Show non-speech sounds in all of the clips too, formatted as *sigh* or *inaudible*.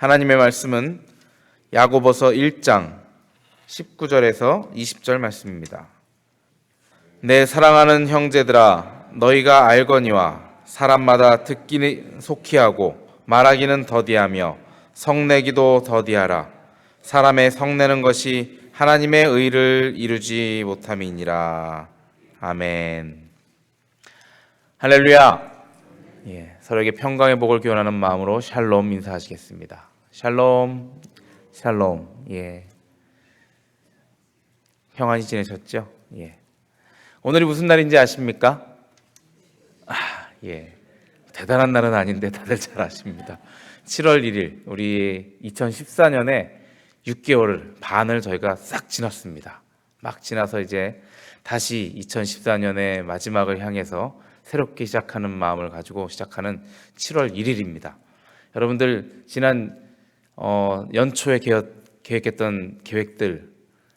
하나님의 말씀은 야고보서 1장 19절에서 20절 말씀입니다. 내 사랑하는 형제들아 너희가 알거니와 사람마다 듣기는 속히 하고 말하기는 더디하며 성내기도 더디하라. 사람의 성내는 것이 하나님의 의를 이루지 못함이니라. 아멘. 할렐루야. 예, 서로에게 평강의 복을 기원하는 마음으로 샬롬 인사하시겠습니다 샬롬 샬롬 예 평안히 지내셨죠? 예. 오늘이 무슨 날인지 아십니까? 아, 예. 대단한 날은 아닌데 다들 잘 아십니다. 7월 1일 우리 2014년에 6개월을 반을 저희가 싹 지났습니다. 막 지나서 이제 다시 2014년의 마지막을 향해서 새롭게 시작하는 마음을 가지고 시작하는 7월 1일입니다. 여러분들 지난 어, 연초에 계획, 계획했던 계획들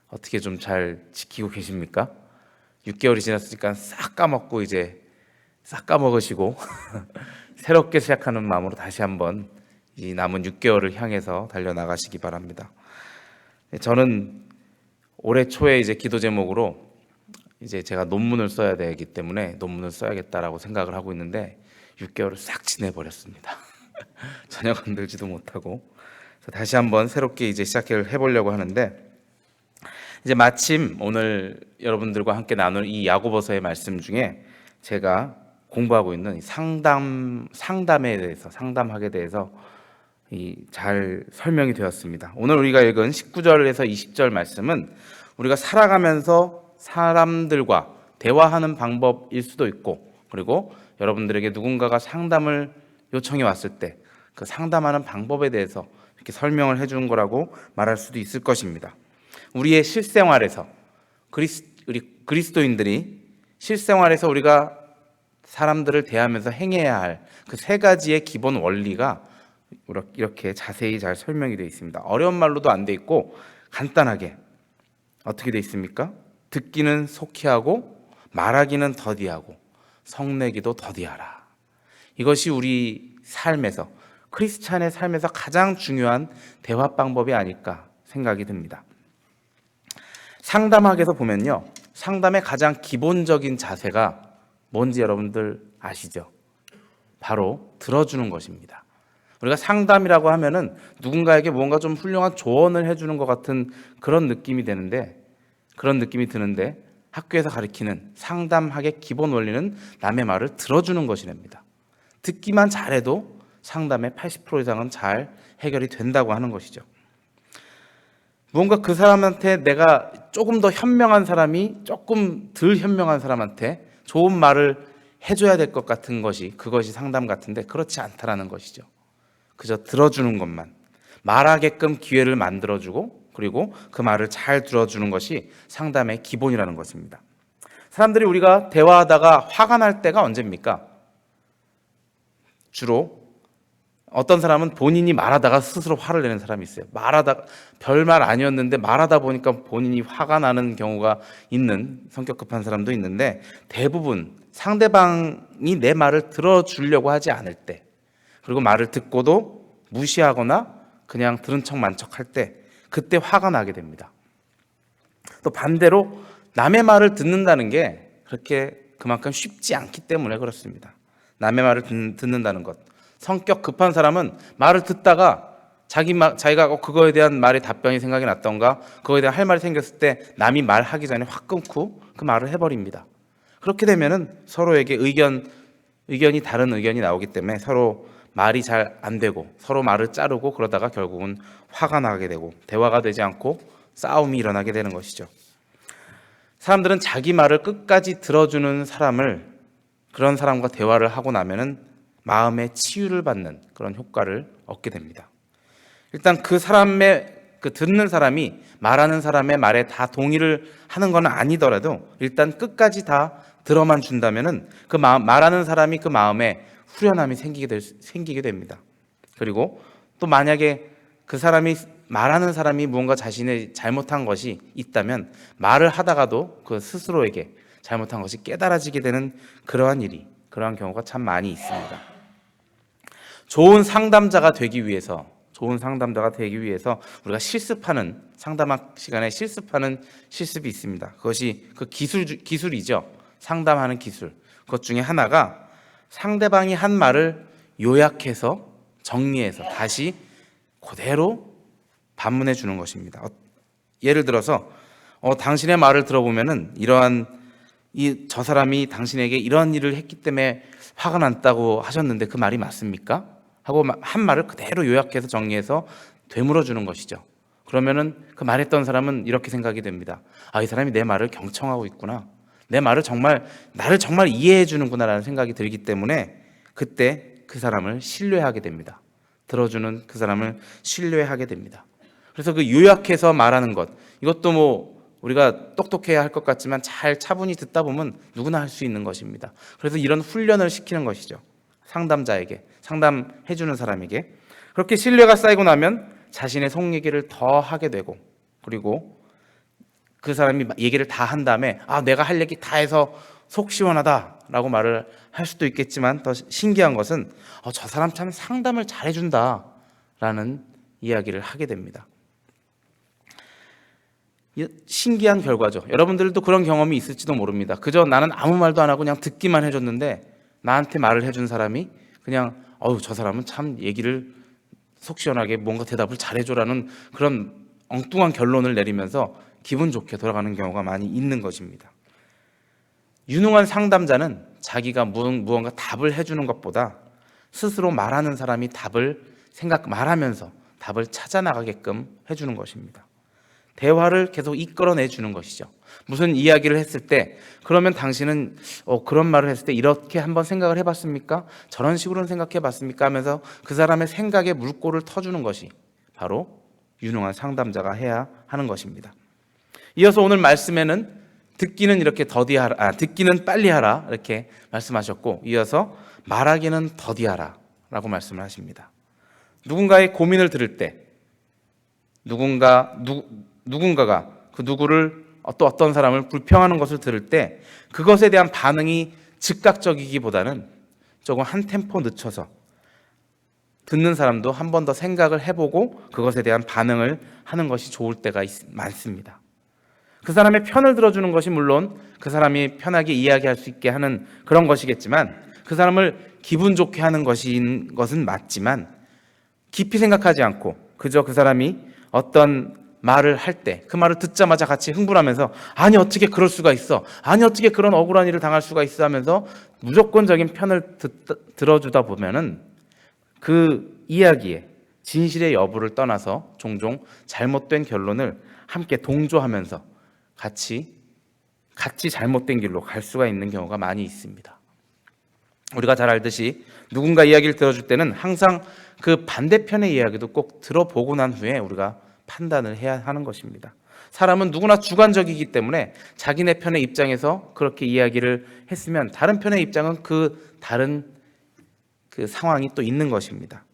어떻게 좀 잘 지키고 계십니까? 6개월이 지났으니까 싹 까먹고 이제 싹 까먹으시고 *laughs* 새롭게 시작하는 마음으로 다시 한번 이 남은 6개월을 향해서 달려 나가시기 바랍니다. 저는 올해 초에 이제 기도 제목으로 이제 제가 논문을 써야 되기 때문에 논문을 써야겠다라고 생각을 하고 있는데 6개월을 싹 지내 버렸습니다. *laughs* 전혀 건들지도 못하고 다시 한번 새롭게 이제 시작을 해보려고 하는데 이제 마침 오늘 여러분들과 함께 나눌 이 야고보서의 말씀 중에 제가 공부하고 있는 이 상담 상담에 대해서 상담학에 대해서 이잘 설명이 되었습니다. 오늘 우리가 읽은 19절에서 20절 말씀은 우리가 살아가면서 사람들과 대화하는 방법일 수도 있고 그리고 여러분들에게 누군가가 상담을 요청해 왔을 때 그 상담하는 방법에 대해서 이렇게 설명을 해 주는 거라고 말할 수도 있을 것입니다. 우리의 실생활에서 그리스, 우리 그리스도인들이 실생활에서 우리가 사람들을 대하면서 행해야 할 그 세 가지의 기본 원리가 이렇게 자세히 잘 설명이 되어 있습니다. 어려운 말로도 안 돼 있고 간단하게 어떻게 되어 있습니까? 듣기는 속히 하고 말하기는 더디하고 성내기도 더디하라. 이것이 우리 삶에서 크리스찬의 삶에서 가장 중요한 대화 방법이 아닐까 생각이 듭니다. 상담학에서 보면요. 상담의 가장 기본적인 자세가 뭔지 여러분들 아시죠? 바로 들어주는 것입니다. 우리가 상담이라고 하면은 누군가에게 뭔가 좀 훌륭한 조언을 해주는 것 같은 그런 느낌이 되는데 그런 느낌이 드는데 학교에서 가르치는 상담학의 기본 원리는 남의 말을 들어주는 것이랍니다. 듣기만 잘해도 상담의 80% 이상은 잘 해결이 된다고 하는 것이죠. 무언가 그 사람한테 내가 조금 더 현명한 사람이 조금 덜 현명한 사람한테 좋은 말을 해줘야 될 것 같은 것이 그것이 상담 같은데 그렇지 않다라는 것이죠. 그저 들어주는 것만 말하게끔 기회를 만들어주고 그리고 그 말을 잘 들어주는 것이 상담의 기본이라는 것입니다. 사람들이 우리가 대화하다가 화가 날 때가 언제입니까? 주로 어떤 사람은 본인이 말하다가 스스로 화를 내는 사람이 있어요. 말하다 별말 아니었는데 말하다 보니까 본인이 화가 나는 경우가 있는 성격 급한 사람도 있는데 대부분 상대방이 내 말을 들어주려고 하지 않을 때 그리고 말을 듣고도 무시하거나 그냥 들은 척 만척할 때 그때 화가 나게 됩니다. 또 반대로 남의 말을 듣는다는 게 그렇게 그만큼 쉽지 않기 때문에 그렇습니다. 남의 말을 듣는다는 것. 성격 급한 사람은 말을 듣다가 자기 말, 자기가 어, 그거에 대한 말의 답변이 생각이 났던가 그거에 대한 할 말이 생겼을 때 남이 말하기 전에 확 끊고 그 말을 해버립니다. 그렇게 되면은 서로에게 의견 의견이 다른 의견이 나오기 때문에 서로 말이 잘 안 되고 서로 말을 자르고 그러다가 결국은 화가 나게 되고 대화가 되지 않고 싸움이 일어나게 되는 것이죠. 사람들은 자기 말을 끝까지 들어주는 사람을 그런 사람과 대화를 하고 나면은 마음의 치유를 받는 그런 효과를 얻게 됩니다. 일단 그 사람의 그 듣는 사람이 말하는 사람의 말에 다 동의를 하는 건 아니더라도 일단 끝까지 다 들어만 준다면은 그 마음, 말하는 사람이 그 마음에 후련함이 생기게 될, 생기게 됩니다. 그리고 또 만약에 그 사람이 말하는 사람이 무언가 자신의 잘못한 것이 있다면 말을 하다가도 그 스스로에게 잘못한 것이 깨달아지게 되는 그러한 일이 그러한 경우가 참 많이 있습니다. 좋은 상담자가 되기 위해서 좋은 상담자가 되기 위해서 우리가 실습하는 상담학 시간에 실습하는 실습이 있습니다. 그것이 그 기술 기술이죠. 상담하는 기술. 그것 중에 하나가 상대방이 한 말을 요약해서 정리해서 다시 그대로 반문해 주는 것입니다. 어, 예를 들어서 어, 당신의 말을 들어보면은 이러한 이 저 사람이 당신에게 이런 일을 했기 때문에 화가 났다고 하셨는데 그 말이 맞습니까? 하고 마- 한 말을 그대로 요약해서 정리해서 되물어 주는 것이죠. 그러면은 그 말했던 사람은 이렇게 생각이 됩니다. 아, 이 사람이 내 말을 경청하고 있구나. 내 말을 정말 나를 정말 이해해 주는구나라는 생각이 들기 때문에 그때 그 사람을 신뢰하게 됩니다. 들어주는 그 사람을 신뢰하게 됩니다. 그래서 그 요약해서 말하는 것 이것도 뭐 우리가 똑똑해야 할 것 같지만 잘 차분히 듣다 보면 누구나 할 수 있는 것입니다. 그래서 이런 훈련을 시키는 것이죠. 상담자에게 상담해 주는 사람에게 그렇게 신뢰가 쌓이고 나면 자신의 속 얘기를 더 하게 되고 그리고 그 사람이 얘기를 다 한 다음에 아 내가 할 얘기 다 해서 속 시원하다라고 말을 할 수도 있겠지만 더 신기한 것은 어, 저 사람 참 상담을 잘해준다라는 이야기를 하게 됩니다. 이- 신기한 결과죠. 여러분들도 그런 경험이 있을지도 모릅니다. 그저 나는 아무 말도 안 하고 그냥 듣기만 해줬는데 나한테 말을 해준 사람이 그냥 어우 저 사람은 참 얘기를 속 시원하게 뭔가 대답을 잘해줘라는 그런 엉뚱한 결론을 내리면서 기분 좋게 돌아가는 경우가 많이 있는 것입니다. 유능한 상담자는 자기가 무- 무언가 답을 해주는 것보다 스스로 말하는 사람이 답을 생각 말하면서 답을 찾아 나가게끔 해주는 것입니다. 대화를 계속 이끌어내 주는 것이죠. 무슨 이야기를 했을 때 그러면 당신은 어, 그런 말을 했을 때 이렇게 한번 생각을 해봤습니까? 저런 식으로는 생각해봤습니까? 하면서 그 사람의 생각에 물꼬를 터주는 것이 바로 유능한 상담자가 해야 하는 것입니다. 이어서 오늘 말씀에는 듣기는 이렇게 더디하라, 아, 듣기는 빨리 하라 이렇게 말씀하셨고 이어서 말하기는 더디하라라고 말씀을 하십니다. 누군가의 고민을 들을 때 누군가 누, 누군가가 그 누구를 또 어떤 사람을 불평하는 것을 들을 때 그것에 대한 반응이 즉각적이기보다는 조금 한 템포 늦춰서 듣는 사람도 한 번 더 생각을 해보고 그것에 대한 반응을 하는 것이 좋을 때가 있- 많습니다. 그 사람의 편을 들어주는 것이 물론 그 사람이 편하게 이야기할 수 있게 하는 그런 것이겠지만 그 사람을 기분 좋게 하는 것인 것은 맞지만 깊이 생각하지 않고 그저 그 사람이 어떤 말을 할 때 그 말을 듣자마자 같이 흥분하면서 아니 어떻게 그럴 수가 있어 아니 어떻게 그런 억울한 일을 당할 수가 있어 하면서 무조건적인 편을 듣, 들어주다 보면은 그 이야기에 진실의 여부를 떠나서 종종 잘못된 결론을 함께 동조하면서 같이 같이 잘못된 길로 갈 수가 있는 경우가 많이 있습니다. 우리가 잘 알듯이 누군가 이야기를 들어줄 때는 항상 그 반대편의 이야기도 꼭 들어보고 난 후에 우리가 판단을 해야 하는 것입니다. 사람은 누구나 주관적이기 때문에 자기네 편의 입장에서 그렇게 이야기를 했으면 다른 편의 입장은 그 다른 그 상황이 또 있는 것입니다.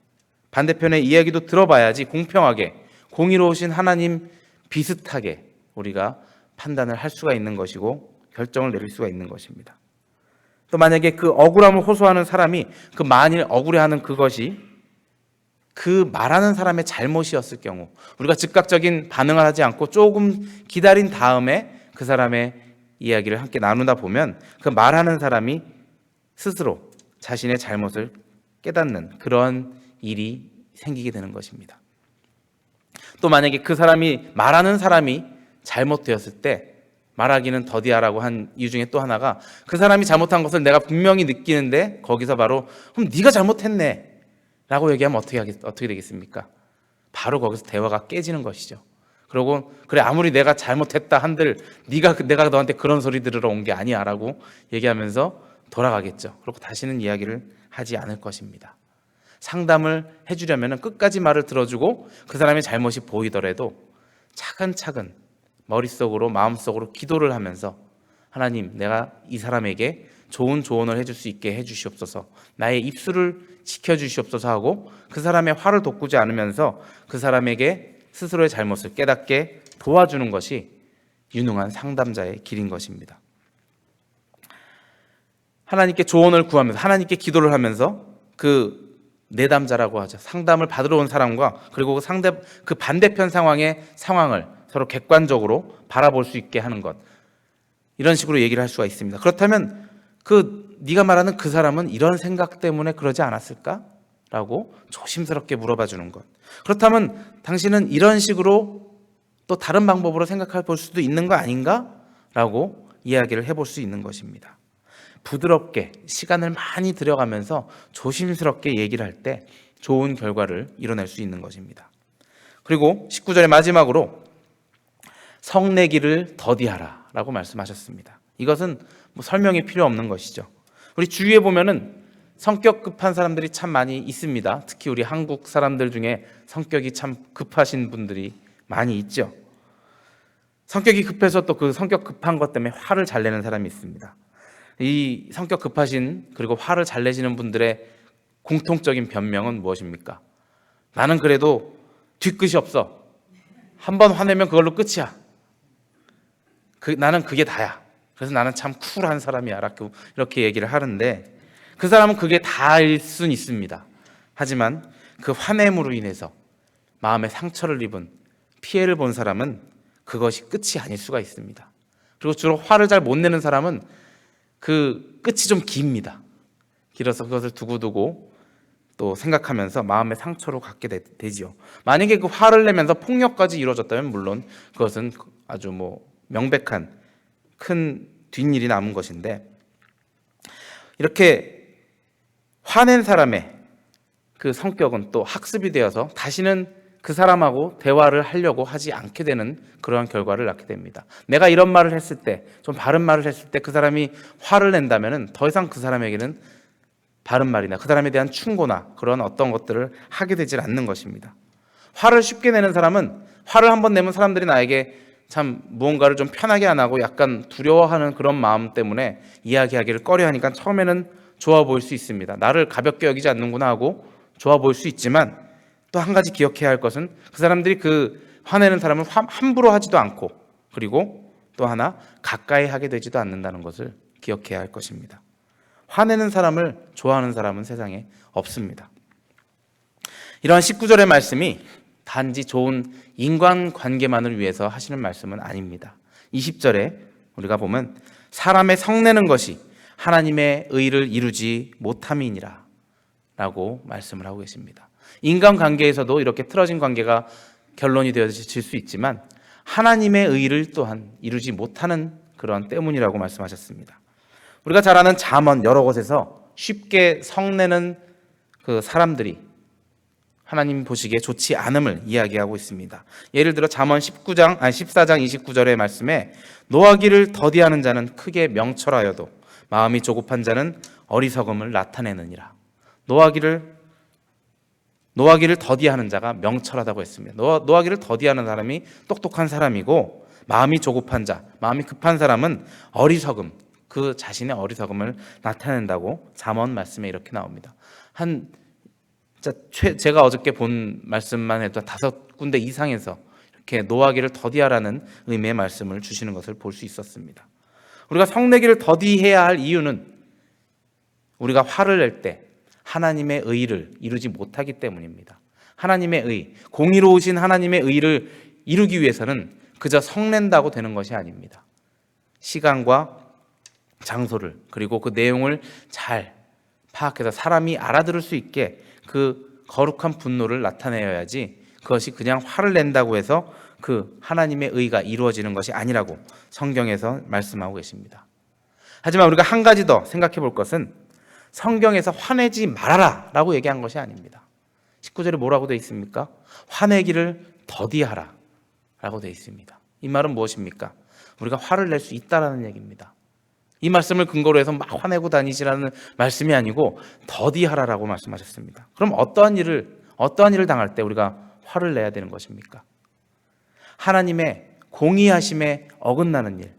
반대편의 이야기도 들어봐야지 공평하게 공의로우신 하나님 비슷하게 우리가 판단을 할 수가 있는 것이고 결정을 내릴 수가 있는 것입니다. 또 만약에 그 억울함을 호소하는 사람이 그 만일 억울해하는 그것이 그 말하는 사람의 잘못이었을 경우 우리가 즉각적인 반응을 하지 않고 조금 기다린 다음에 그 사람의 이야기를 함께 나누다 보면 그 말하는 사람이 스스로 자신의 잘못을 깨닫는 그런 일이 생기게 되는 것입니다. 또 만약에 그 사람이 말하는 사람이 잘못되었을 때 말하기는 더디하라고 한 이유 중에 또 하나가 그 사람이 잘못한 것을 내가 분명히 느끼는데 거기서 바로 그럼 네가 잘못했네 라고 얘기하면 어떻게 하겠, 어떻게 되겠습니까? 바로 거기서 대화가 깨지는 것이죠. 그리고 그래 아무리 내가 잘못했다 한들 네가 그- 내가 너한테 그런 소리 들으러 온 게 아니야라고 얘기하면서 돌아가겠죠. 그리고 다시는 이야기를 하지 않을 것입니다. 상담을 해주려면 끝까지 말을 들어주고 그 사람의 잘못이 보이더라도 차근차근 머릿속으로 마음속으로 기도를 하면서 하나님 내가 이 사람에게 좋은 조언을 해줄 수 있게 해주시옵소서 나의 입술을 지켜주시옵소서 하고 그 사람의 화를 돋구지 않으면서 그 사람에게 스스로의 잘못을 깨닫게 도와주는 것이 유능한 상담자의 길인 것입니다. 하나님께 조언을 구하면서 하나님께 기도를 하면서 그 내담자라고 하죠. 상담을 받으러 온 사람과 그리고 그 상대 그 반대편 상황의 상황을 서로 객관적으로 바라볼 수 있게 하는 것. 이런 식으로 얘기를 할 수가 있습니다. 그렇다면 그 네가 말하는 그 사람은 이런 생각 때문에 그러지 않았을까? 라고 조심스럽게 물어봐 주는 것. 그렇다면 당신은 이런 식으로 또 다른 방법으로 생각해 볼 수도 있는 거 아닌가? 라고 이야기를 해볼 수 있는 것입니다. 부드럽게 시간을 많이 들여가면서 조심스럽게 얘기를 할 때 좋은 결과를 이뤄낼 수 있는 것입니다. 그리고 19절의 마지막으로 성내기를 더디하라 라고 말씀하셨습니다. 이것은 뭐 설명이 필요 없는 것이죠. 우리 주위에 보면은 성격 급한 사람들이 참 많이 있습니다. 특히 우리 한국 사람들 중에 성격이 참 급하신 분들이 많이 있죠. 성격이 급해서 또 그 성격 급한 것 때문에 화를 잘 내는 사람이 있습니다. 이 성격 급하신 그리고 화를 잘 내시는 분들의 공통적인 변명은 무엇입니까? 나는 그래도 뒤끝이 없어. 한 번 화내면 그걸로 끝이야. 그, 나는 그게 다야. 그래서 나는 참 쿨한 사람이야. 라고 이렇게 얘기를 하는데 그 사람은 그게 다일 순 있습니다. 하지만 그 화냄으로 인해서 마음에 상처를 입은 피해를 본 사람은 그것이 끝이 아닐 수가 있습니다. 그리고 주로 화를 잘 못 내는 사람은 그 끝이 좀 깁니다. 길어서 그것을 두고두고 또 생각하면서 마음의 상처로 갖게 되, 되지요. 만약에 그 화를 내면서 폭력까지 이루어졌다면 물론 그것은 아주 뭐 명백한 큰 뒷일이 남은 것인데 이렇게 화낸 사람의 그 성격은 또 학습이 되어서 다시는 그 사람하고 대화를 하려고 하지 않게 되는 그러한 결과를 낳게 됩니다. 내가 이런 말을 했을 때, 좀 바른 말을 했을 때 그 사람이 화를 낸다면은 더 이상 그 사람에게는 바른 말이나 그 사람에 대한 충고나 그런 어떤 것들을 하게 되질 않는 것입니다. 화를 쉽게 내는 사람은 화를 한번 내면 사람들이 나에게 참 무언가를 좀 편하게 안 하고 약간 두려워하는 그런 마음 때문에 이야기하기를 꺼려 하니까 처음에는 좋아 보일 수 있습니다. 나를 가볍게 여기지 않는구나 하고 좋아 보일 수 있지만 또 한 가지 기억해야 할 것은 그 사람들이 그 화내는 사람을 함부로 하지도 않고 그리고 또 하나 가까이 하게 되지도 않는다는 것을 기억해야 할 것입니다. 화내는 사람을 좋아하는 사람은 세상에 없습니다. 이러한 19절의 말씀이 단지 좋은 인간 관계만을 위해서 하시는 말씀은 아닙니다. 20절에 우리가 보면 사람의 성내는 것이 하나님의 의를 이루지 못함이니라 라고 말씀을 하고 계십니다. 인간 관계에서도 이렇게 틀어진 관계가 결론이 되어질 수 있지만 하나님의 의를 또한 이루지 못하는 그런 때문이라고 말씀하셨습니다. 우리가 잘 아는 잠언 여러 곳에서 쉽게 성내는 그 사람들이 하나님 보시기에 좋지 않음을 이야기하고 있습니다. 예를 들어 잠언 19장 아니 14장 29절의 말씀에 노하기를 더디하는 자는 크게 명철하여도 마음이 조급한 자는 어리석음을 나타내느니라. 노하기를 노하기를 더디하는 자가 명철하다고 했습니다. 노하, 노하기를 더디하는 사람이 똑똑한 사람이고 마음이 조급한 자, 마음이 급한 사람은 어리석음, 그 자신의 어리석음을 나타낸다고 잠언 말씀에 이렇게 나옵니다. 한 제가 어저께 본 말씀만 해도 다섯 군데 이상에서 이렇게 노하기를 더디하라는 의미의 말씀을 주시는 것을 볼 수 있었습니다. 우리가 성내기를 더디해야 할 이유는 우리가 화를 낼 때 하나님의 의를 이루지 못하기 때문입니다. 하나님의 의, 공의로우신 하나님의 의를 이루기 위해서는 그저 성낸다고 되는 것이 아닙니다. 시간과 장소를 그리고 그 내용을 잘 파악해서 사람이 알아들을 수 있게 그 거룩한 분노를 나타내어야지 그것이 그냥 화를 낸다고 해서 그 하나님의 의가 이루어지는 것이 아니라고 성경에서 말씀하고 계십니다. 하지만 우리가 한 가지 더 생각해 볼 것은 성경에서 화내지 말아라 라고 얘기한 것이 아닙니다. 19절에 뭐라고 되어 있습니까? 화내기를 더디하라 라고 되어 있습니다. 이 말은 무엇입니까? 우리가 화를 낼 수 있다라는 얘기입니다. 이 말씀을 근거로 해서 막 화내고 다니시라는 말씀이 아니고 더디하라라고 말씀하셨습니다. 그럼 어떠한 일을 어떠한 일을 당할 때 우리가 화를 내야 되는 것입니까? 하나님의 공의하심에 어긋나는 일.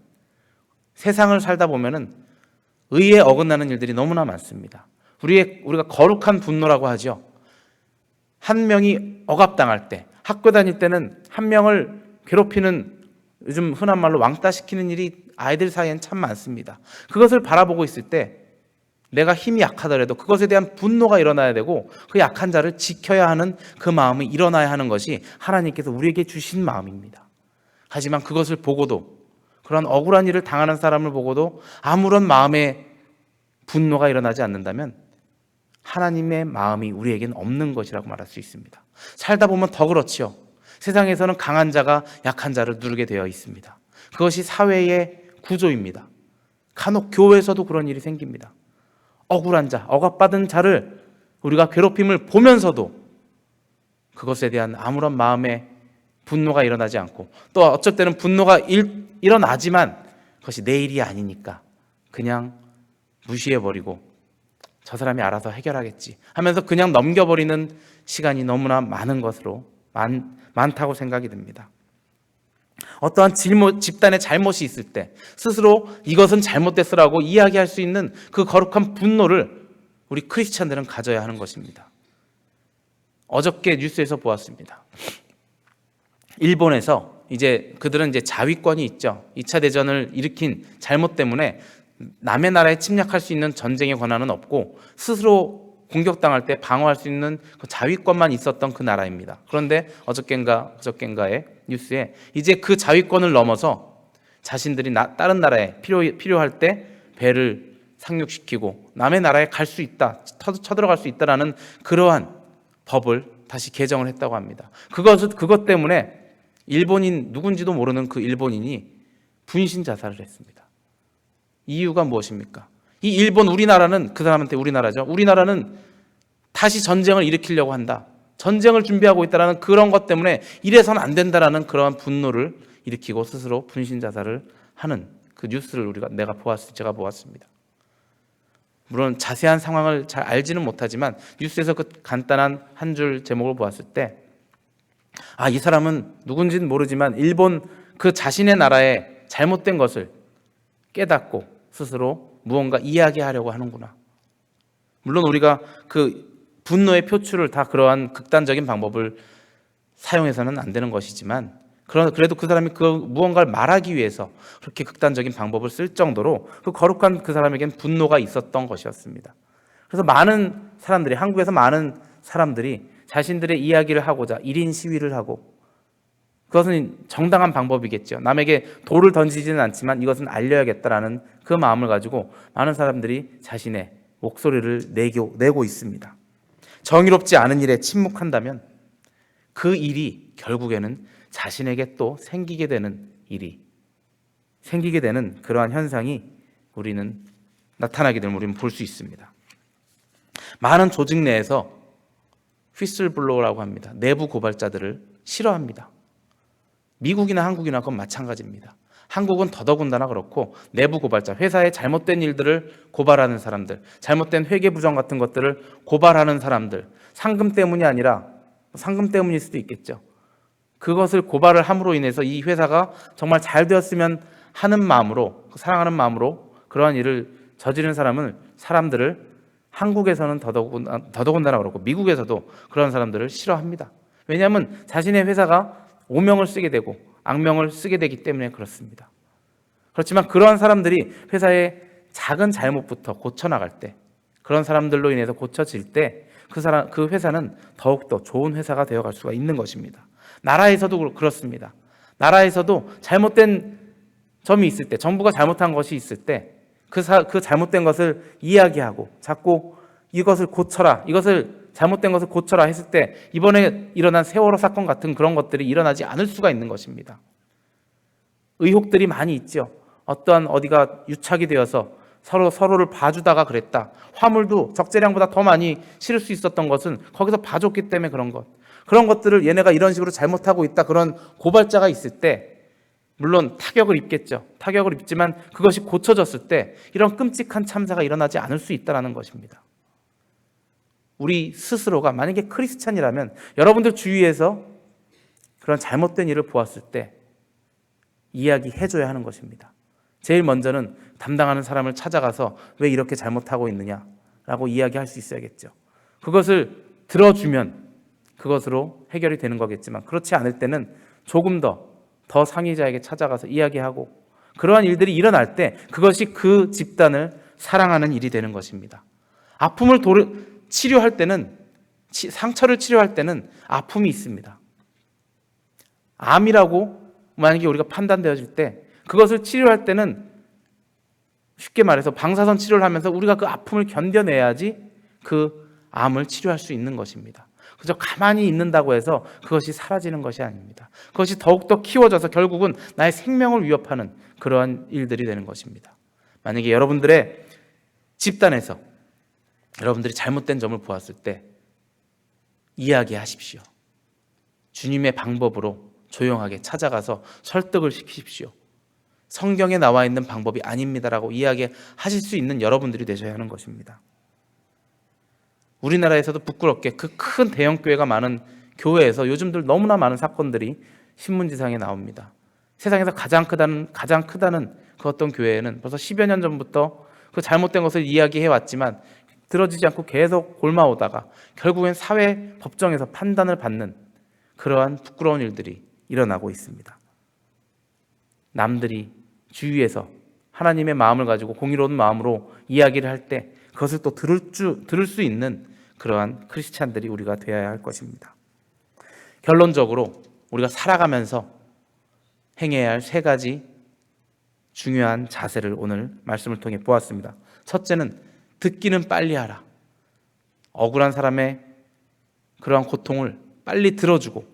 세상을 살다 보면은 의에 어긋나는 일들이 너무나 많습니다. 우리의 우리가 거룩한 분노라고 하죠. 한 명이 억압당할 때, 학교 다닐 때는 한 명을 괴롭히는 요즘 흔한 말로 왕따 시키는 일이 아이들 사이엔 참 많습니다. 그것을 바라보고 있을 때 내가 힘이 약하더라도 그것에 대한 분노가 일어나야 되고 그 약한 자를 지켜야 하는 그 마음이 일어나야 하는 것이 하나님께서 우리에게 주신 마음입니다. 하지만 그것을 보고도 그런 억울한 일을 당하는 사람을 보고도 아무런 마음의 분노가 일어나지 않는다면 하나님의 마음이 우리에겐 없는 것이라고 말할 수 있습니다. 살다 보면 더 그렇지요. 세상에서는 강한 자가 약한 자를 누르게 되어 있습니다. 그것이 사회의 구조입니다. 간혹 교회에서도 그런 일이 생깁니다. 억울한 자, 억압받은 자를 우리가 괴롭힘을 보면서도 그것에 대한 아무런 마음의 분노가 일어나지 않고 또 어쩔 때는 분노가 일, 일어나지만 그것이 내 일이 아니니까 그냥 무시해버리고 저 사람이 알아서 해결하겠지 하면서 그냥 넘겨버리는 시간이 너무나 많은 것으로 많, 많다고 생각이 듭니다. 어떠한 집단의 잘못이 있을 때 스스로 이것은 잘못됐으라고 이야기할 수 있는 그 거룩한 분노를 우리 크리스찬들은 가져야 하는 것입니다. 어저께 뉴스에서 보았습니다. 일본에서 이제 그들은 이제 자위권이 있죠. 2차 대전을 일으킨 잘못 때문에 남의 나라에 침략할 수 있는 전쟁의 권한은 없고 스스로 공격당할 때 방어할 수 있는 그 자위권만 있었던 그 나라입니다. 그런데 어저께인가 어저께인가의 뉴스에 이제 그 자위권을 넘어서 자신들이 나, 다른 나라에 필요 필요할 때 배를 상륙시키고 남의 나라에 갈 수 있다, 쳐, 쳐들어갈 수 있다라는 그러한 법을 다시 개정을 했다고 합니다. 그것 그것 때문에 일본인 누군지도 모르는 그 일본인이 분신 자살을 했습니다. 이유가 무엇입니까? 이 일본 우리나라는 그 사람한테 우리나라죠. 우리나라는 다시 전쟁을 일으키려고 한다. 전쟁을 준비하고 있다라는 그런 것 때문에 이래서는 안 된다라는 그러한 분노를 일으키고 스스로 분신 자살을 하는 그 뉴스를 우리가 내가 보았 제가 보았습니다. 물론 자세한 상황을 잘 알지는 못하지만 뉴스에서 그 간단한 한 줄 제목을 보았을 때 아, 이 사람은 누군지는 모르지만 일본 그 자신의 나라에 잘못된 것을 깨닫고 스스로 무언가 이야기하려고 하는구나. 물론 우리가 그 분노의 표출을 다 그러한 극단적인 방법을 사용해서는 안 되는 것이지만 그래도 그 사람이 그 무언가를 말하기 위해서 그렇게 극단적인 방법을 쓸 정도로 그 거룩한 그 사람에겐 분노가 있었던 것이었습니다. 그래서 많은 사람들이 한국에서 많은 사람들이 자신들의 이야기를 하고자 1인 시위를 하고 그것은 정당한 방법이겠죠. 남에게 돌을 던지지는 않지만 이것은 알려야겠다라는 그 마음을 가지고 많은 사람들이 자신의 목소리를 내고, 내고 있습니다. 정의롭지 않은 일에 침묵한다면 그 일이 결국에는 자신에게 또 생기게 되는 일이 생기게 되는 그러한 현상이 우리는 나타나게 되면 우리는 볼 수 있습니다. 많은 조직 내에서 휘슬블로우라고 합니다. 내부 고발자들을 싫어합니다. 미국이나 한국이나 그건 마찬가지입니다. 한국은 더더군다나 그렇고 내부 고발자, 회사의 잘못된 일들을 고발하는 사람들, 잘못된 회계 부정 같은 것들을 고발하는 사람들, 상금 때문이 아니라 상금 때문일 수도 있겠죠. 그것을 고발을 함으로 인해서 이 회사가 정말 잘 되었으면 하는 마음으로, 사랑하는 마음으로 그러한 일을 저지른 사람은 사람들을 한국에서는 더더군다나, 더더군다나 그렇고 미국에서도 그런 사람들을 싫어합니다. 왜냐하면 자신의 회사가 오명을 쓰게 되고 악명을 쓰게 되기 때문에 그렇습니다. 그렇지만 그러한 사람들이 회사의 작은 잘못부터 고쳐나갈 때 그런 사람들로 인해서 고쳐질 때 그 사람 그 회사는 더욱더 좋은 회사가 되어갈 수가 있는 것입니다. 나라에서도 그렇습니다. 나라에서도 잘못된 점이 있을 때 정부가 잘못한 것이 있을 때그그 잘못된 것을 이야기하고 자꾸 이것을 고쳐라 이것을 잘못된 것을 고쳐라 했을 때 이번에 일어난 세월호 사건 같은 그런 것들이 일어나지 않을 수가 있는 것입니다. 의혹들이 많이 있죠. 어떠한 어디가 유착이 되어서 서로 서로를 봐주다가 그랬다. 화물도 적재량보다 더 많이 실을 수 있었던 것은 거기서 봐줬기 때문에 그런 것. 그런 것들을 얘네가 이런 식으로 잘못하고 있다. 그런 고발자가 있을 때 물론 타격을 입겠죠. 타격을 입지만 그것이 고쳐졌을 때 이런 끔찍한 참사가 일어나지 않을 수 있다는 것입니다. 우리 스스로가 만약에 크리스찬이라면 여러분들 주위에서 그런 잘못된 일을 보았을 때 이야기해줘야 하는 것입니다. 제일 먼저는 담당하는 사람을 찾아가서 왜 이렇게 잘못하고 있느냐라고 이야기할 수 있어야겠죠. 그것을 들어주면 그것으로 해결이 되는 거겠지만 그렇지 않을 때는 조금 더 더 상의자에게 찾아가서 이야기하고 그러한 일들이 일어날 때 그것이 그 집단을 사랑하는 일이 되는 것입니다. 아픔을 도르, 치료할 때는 치- 상처를 치료할 때는 아픔이 있습니다. 암이라고 만약에 우리가 판단되어질 때 그것을 치료할 때는 쉽게 말해서 방사선 치료를 하면서 우리가 그 아픔을 견뎌내야지 그 암을 치료할 수 있는 것입니다. 그저 가만히 있는다고 해서 그것이 사라지는 것이 아닙니다. 그것이 더욱더 키워져서 결국은 나의 생명을 위협하는 그러한 일들이 되는 것입니다. 만약에 여러분들의 집단에서 여러분들이 잘못된 점을 보았을 때 이야기하십시오. 주님의 방법으로 조용하게 찾아가서 설득을 시키십시오. 성경에 나와 있는 방법이 아닙니다라고 이야기하실 수 있는 여러분들이 되셔야 하는 것입니다. 우리나라에서도 부끄럽게 그 큰 대형 교회가 많은 교회에서 요즘들 너무나 많은 사건들이 신문지상에 나옵니다. 세상에서 가장 크다는 가장 크다는 그 어떤 교회는 벌써 10여 년 전부터 그 잘못된 것을 이야기해 왔지만 들어지지 않고 계속 골마오다가 결국엔 사회 법정에서 판단을 받는 그러한 부끄러운 일들이 일어나고 있습니다. 남들이 주위에서 하나님의 마음을 가지고 공의로운 마음으로 이야기를 할 때 그것을 또 들을 주, 들을 수 있는 그러한 크리스찬들이 우리가 되어야 할 것입니다. 결론적으로 우리가 살아가면서 행해야 할 세 가지 중요한 자세를 오늘 말씀을 통해 보았습니다. 첫째는 듣기는 빨리 하라. 억울한 사람의 그러한 고통을 빨리 들어주고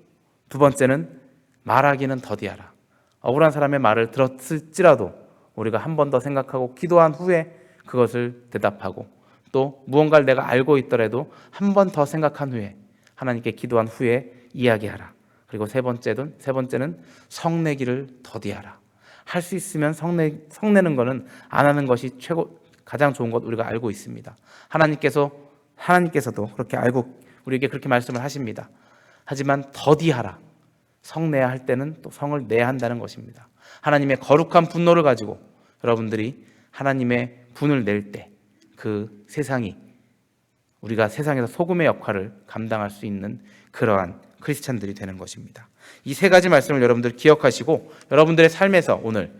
두 번째는 말하기는 더디하라. 억울한 사람의 말을 들었을지라도 우리가 한 번 더 생각하고 기도한 후에 그것을 대답하고 또 무언가를 내가 알고 있더라도 한 번 더 생각한 후에 하나님께 기도한 후에 이야기하라. 그리고 세 번째는 세 번째는 성내기를 더디하라. 할 수 있으면 성내 성내는 거는 안 하는 것이 최고 가장 좋은 것 우리가 알고 있습니다. 하나님께서 하나님께서도 그렇게 알고 우리에게 그렇게 말씀을 하십니다. 하지만 더디하라. 성 내야 할 때는 또 성을 내야 한다는 것입니다. 하나님의 거룩한 분노를 가지고 여러분들이 하나님의 분을 낼 때 그 세상이 우리가 세상에서 소금의 역할을 감당할 수 있는 그러한 크리스찬들이 되는 것입니다. 이 세 가지 말씀을 여러분들 기억하시고 여러분들의 삶에서 오늘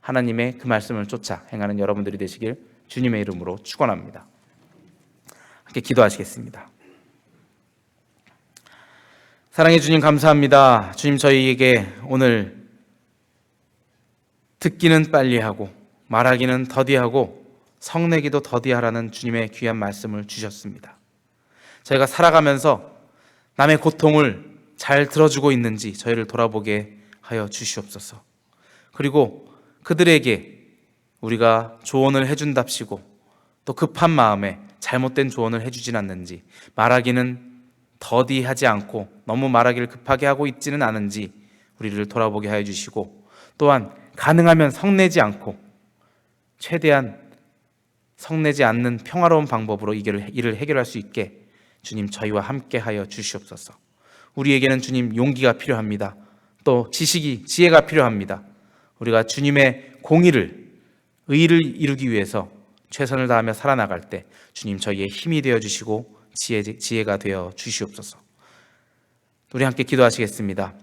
하나님의 그 말씀을 쫓아 행하는 여러분들이 되시길 주님의 이름으로 축원합니다. 함께 기도하시겠습니다. 사랑해 주님 감사합니다. 주님 저희에게 오늘 듣기는 빨리 하고 말하기는 더디하고 성내기도 더디하라는 주님의 귀한 말씀을 주셨습니다. 저희가 살아가면서 남의 고통을 잘 들어주고 있는지 저희를 돌아보게 하여 주시옵소서. 그리고 그들에게 우리가 조언을 해준답시고 또 급한 마음에 잘못된 조언을 해주진 않는지 말하기는 더디하지 않고 너무 말하기를 급하게 하고 있지는 않은지 우리를 돌아보게 하여 주시고 또한 가능하면 성내지 않고 최대한 성내지 않는 평화로운 방법으로 이를, 해결할 수 있게 주님 저희와 함께 하여 주시옵소서. 우리에게는 주님 용기가 필요합니다. 또 지식이 지혜가 필요합니다. 우리가 주님의 공의를 의를 이루기 위해서 최선을 다하며 살아나갈 때 주님 저희의 힘이 되어 주시고 지혜, 지혜가 되어 주시옵소서. 우리 함께 기도하시겠습니다.